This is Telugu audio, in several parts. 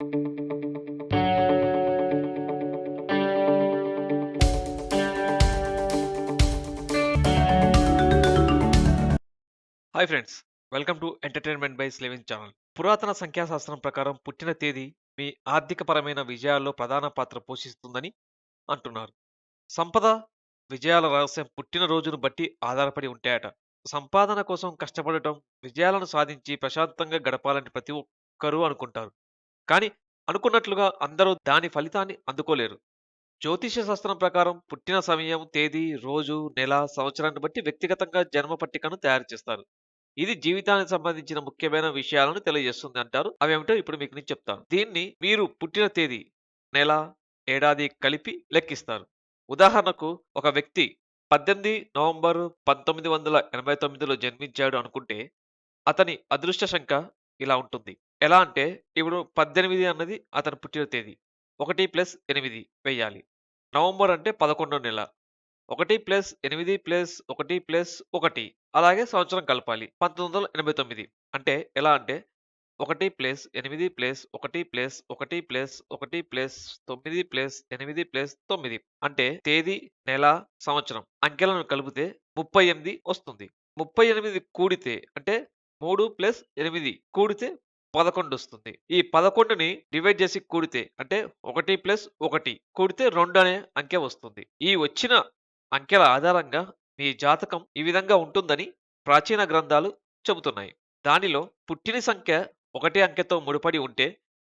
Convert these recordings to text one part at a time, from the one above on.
Hi friends welcome to entertainment by Slevin channel పురాతన సంఖ్యాశాస్త్రం ప్రకారం పుట్టిన తేదీ మీ ఆర్థికపరమైన విజయాల్లో ప్రధాన పాత్ర పోషిస్తుందని అంటున్నారు. సంపద విజయాల రహస్యం పుట్టిన రోజును బట్టి ఆధారపడి ఉంటాయట. సంపాదన కోసం కష్టపడటం విజయాలను సాధించి ప్రశాంతంగా గడపాలని ప్రతి ఒక్కరూ అనుకుంటారు. కానీ అనుకున్నట్లుగా అందరూ దాని ఫలితాన్ని అందుకోలేరు. జ్యోతిష శాస్త్రం ప్రకారం పుట్టిన సమయం తేదీ రోజు నెల సంవత్సరాన్ని బట్టి వ్యక్తిగతంగా జన్మ పట్టికను తయారు చేస్తారు. ఇది జీవితానికి సంబంధించిన ముఖ్యమైన విషయాలను తెలియజేస్తుంది అంటారు. అవేమిటో ఇప్పుడు మీకు నేను చెప్తాను. దీన్ని మీరు పుట్టిన తేదీ నెల ఏడాది కలిపి లెక్కిస్తారు. ఉదాహరణకు ఒక వ్యక్తి పద్దెనిమిది నవంబర్ పంతొమ్మిది వందల ఎనభై తొమ్మిదిలో జన్మించాడు అనుకుంటే అతని అదృష్ట శంక ఇలా ఉంటుంది. ఎలా అంటే ఇప్పుడు పద్దెనిమిది అన్నది అతని పుట్టిన తేదీ. ఒకటి ప్లస్ ఎనిమిది వెయ్యాలి. నవంబర్ అంటే పదకొండో నెల. ఒకటి ప్లస్ ఎనిమిది ప్లస్ ఒకటి ప్లస్ ఒకటి. అలాగే సంవత్సరం కలపాలి. పంతొమ్మిది వందల ఎనభై తొమ్మిది. అంటే ఎలా అంటే ఒకటి ప్లస్ ఎనిమిది ప్లస్ ఒకటి ప్లస్ ఒకటి ప్లస్ ఒకటి ప్లస్ తొమ్మిది ప్లస్ ఎనిమిది ప్లస్ తొమ్మిది. అంటే తేదీ నెల సంవత్సరం అంకెలను కలిపితే ముప్పై ఎనిమిది వస్తుంది. ముప్పై ఎనిమిది కూడితే అంటే మూడు ప్లస్ ఎనిమిది కూడితే పదకొండు వస్తుంది ఈ పదకొండుని డివైడ్ చేసి కూడితే అంటే ఒకటి ప్లస్ ఒకటి కూడితే రెండు అనే అంకె వస్తుంది. ఈ వచ్చిన అంకెల ఆధారంగా మీ జాతకం ఈ విధంగా ఉంటుందని ప్రాచీన గ్రంథాలు చెబుతున్నాయి. దానిలో పుట్టిన సంఖ్య ఒకటి అంకెతో ముడిపడి ఉంటే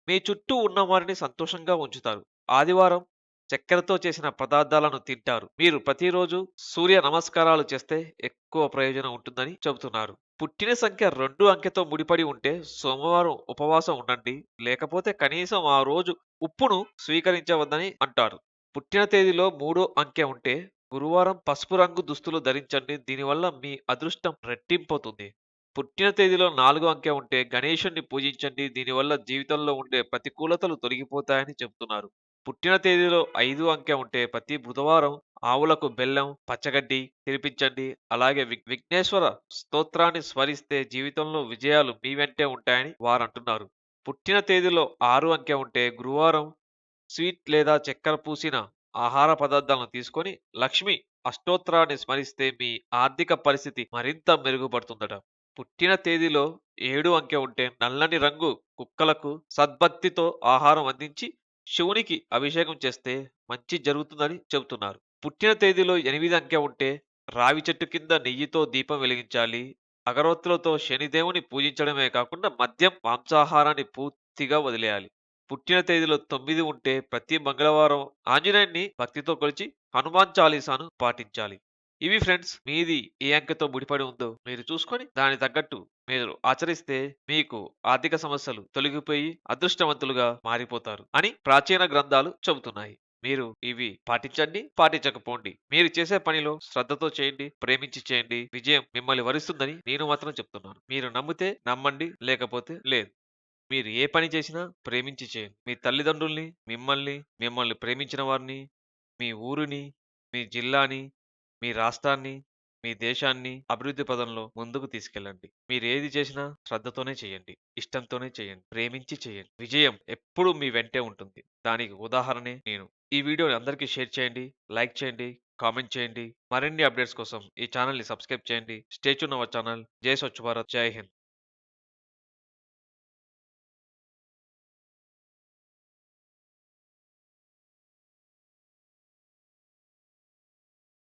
మీ చుట్టూ ఉన్న వారిని సంతోషంగా ఉంచుతారు. ఆదివారం చక్కెరతో చేసిన పదార్థాలను తింటారు. మీరు ప్రతిరోజు సూర్య నమస్కారాలు చేస్తే ఎక్కువ ప్రయోజనం ఉంటుందని చెబుతున్నారు. పుట్టిన సంఖ్య రెండు అంకెతో ముడిపడి ఉంటే సోమవారం ఉపవాసం ఉండండి. లేకపోతే కనీసం ఆ రోజు ఉప్పును స్వీకరించవద్దని అంటారు. పుట్టిన తేదీలో మూడో అంకె ఉంటే గురువారం పసుపు రంగు దుస్తులు ధరించండి. దీనివల్ల మీ అదృష్టం రెట్టింపోతుంది పుట్టిన తేదీలో నాలుగో అంకె ఉంటే గణేశుణ్ణి పూజించండి. దీనివల్ల జీవితంలో ఉండే ప్రతికూలతలు తొలగిపోతాయని చెబుతున్నారు. పుట్టిన తేదీలో ఐదు అంకె ఉంటే ప్రతి బుధవారం ఆవులకు బెల్లం పచ్చగడ్డి తినిపించండి. అలాగే విఘ్నేశ్వర స్తోత్రాన్ని స్మరిస్తే జీవితంలో విజయాలు మీ వెంటే ఉంటాయని వారంటున్నారు. పుట్టిన తేదీలో ఆరు అంకె ఉంటే గురువారం స్వీట్ లేదా చక్కెర పూసిన ఆహార పదార్థాలను తీసుకొని లక్ష్మి అష్టోత్తరాన్ని స్మరిస్తే మీ ఆర్థిక పరిస్థితి మరింత మెరుగుపడుతుందట. పుట్టిన తేదీలో ఏడు అంకె ఉంటే నల్లని రంగు కుక్కలకు సద్భక్తితో ఆహారం అందించి శివునికి అభిషేకం చేస్తే మంచి జరుగుతుందని చెబుతున్నారు. పుట్టిన తేదీలో ఎనిమిది అంకె ఉంటే రావి చెట్టు కింద నెయ్యితో దీపం వెలిగించాలి. అగరొత్తులతో శనిదేవుని పూజించడమే కాకుండా మద్యం మాంసాహారాన్ని పూర్తిగా వదిలేయాలి. పుట్టిన తేదీలో తొమ్మిది ఉంటే ప్రతి మంగళవారం ఆంజనేయుని భక్తితో కొలిచి హనుమాన్ చాలీసాను పాటించాలి. ఇవి ఫ్రెండ్స్ మీది ఏ అంకెతో ముడిపడి ఉందో మీరు చూసుకొని దాని తగ్గట్టు మీరు ఆచరిస్తే మీకు ఆర్థిక సమస్యలు తొలగిపోయి అదృష్టవంతులుగా మారిపోతారు అని ప్రాచీన గ్రంథాలు చెబుతున్నాయి. మీరు ఇవి పాటించండి పాటించకపోండి. మీరు చేసే పనిలో శ్రద్ధతో చేయండి ప్రేమించి చేయండి. విజయం మిమ్మల్ని వరిస్తుందని నేను మాత్రం చెప్తున్నాను. మీరు నమ్మితే నమ్మండి లేకపోతే లేదు. మీరు ఏ పని చేసినా ప్రేమించి చేయండి. మీ తల్లిదండ్రుల్ని మిమ్మల్ని మిమ్మల్ని ప్రేమించిన వారిని మీ ఊరిని మీ జిల్లాని మీ రాష్ట్రాన్ని మీ దేశాన్ని అభివృద్ధి పదంలో ముందుకు తీసుకెళ్ళండి. మీరు ఏది చేసినా శ్రద్ధతోనే చేయండి. ఇష్టంతోనే చేయండి. ప్రేమించి చేయండి. విజయం ఎప్పుడూ మీ వెంటే ఉంటుంది. దానికి ఉదాహరణే నేను. ఈ వీడియోని అందరికీ షేర్ చేయండి లైక్ చేయండి కామెంట్ చేయండి. మరిన్ని అప్డేట్స్ కోసం ఈ ఛానల్ని సబ్స్క్రైబ్ చేయండి. Stay tuned our channel. జై స్వచ్ఛ భారత్. జై హింద్.